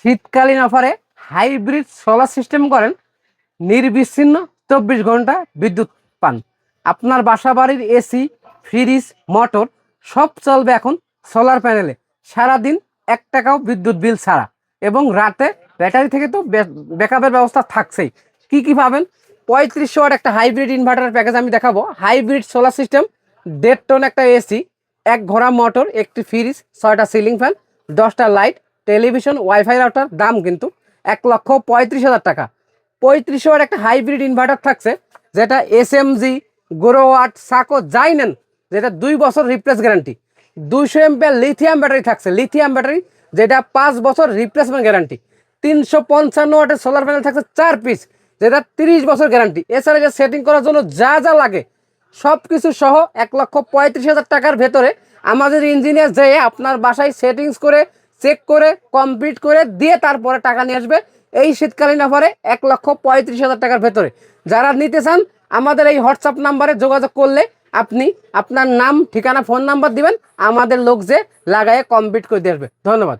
শীতকালীন অফারে hybrid solar system করেন। নির্বিচ্ছিন্ন চব্বিশ ঘণ্টা বিদ্যুৎ পান। আপনার বাসা বাড়ির এসি, ফ্রিজ, মোটর সব চলবে এখন সোলার প্যানেলে। সারাদিন এক টাকাও বিদ্যুৎ বিল ছাড়া। এবং রাতে ব্যাটারি থেকে তো ব্যাকআপের ব্যবস্থা থাকছেই। কি কি পাবেন? পঁয়ত্রিশশো ওয়াট একটা হাইব্রিড ইনভার্টার প্যাকেজ আমি দেখাবো। হাইব্রিড সোলার সিস্টেম, দেড় টন একটা এসি, এক ঘোড়া মোটর, একটি ফ্রিজ, ছয়টা সিলিং ফ্যান, দশটা লাইট টেলিভিশন ওয়াইফাই রাউটার দাম কিন্তু এক লক্ষ পঁয়ত্রিশ হাজার টাকা। পঁয়ত্রিশ ওয়াট একটা হাইব্রিড ইনভার্টার থাকছে, যেটা S M G Growatt Sako যাই নেন, যেটা দুই বছর রিপ্লেস গ্যারান্টি দুইশো এমপিয়ার লিথিয়াম ব্যাটারি থাকছে লিথিয়াম ব্যাটারি যেটা পাঁচ বছর রিপ্লেসমেন্ট গ্যারান্টি তিনশো পঞ্চান্ন ওয়াটের সোলার প্যানেল থাকছে চার পিস যেটা তিরিশ বছর গ্যারান্টি এছাড়া যে সেটিং করার জন্য যা যা লাগে সব কিছু সহ এক লক্ষ পঁয়ত্রিশ হাজার টাকার ভেতরে আমাদের ইঞ্জিনিয়ার যেয়ে আপনার বাসায় সেটিংস করে চেক করে কমপ্লিট করে দিয়ে তারপরে টাকা নিয়ে আসবে এই শীতকালীন অফারে এক লক্ষ পঁয়ত্রিশ হাজার টাকার ভেতরে। যারা নিতে চান, আমাদের এই হোয়াটসঅ্যাপ নাম্বারে যোগাযোগ করলে আপনি আপনার নাম, ঠিকানা ফোন নাম্বার দিবেন, আমাদের লোক যে লাগায়ে কমপ্লিট করে দিয়ে আসবে। ধন্যবাদ।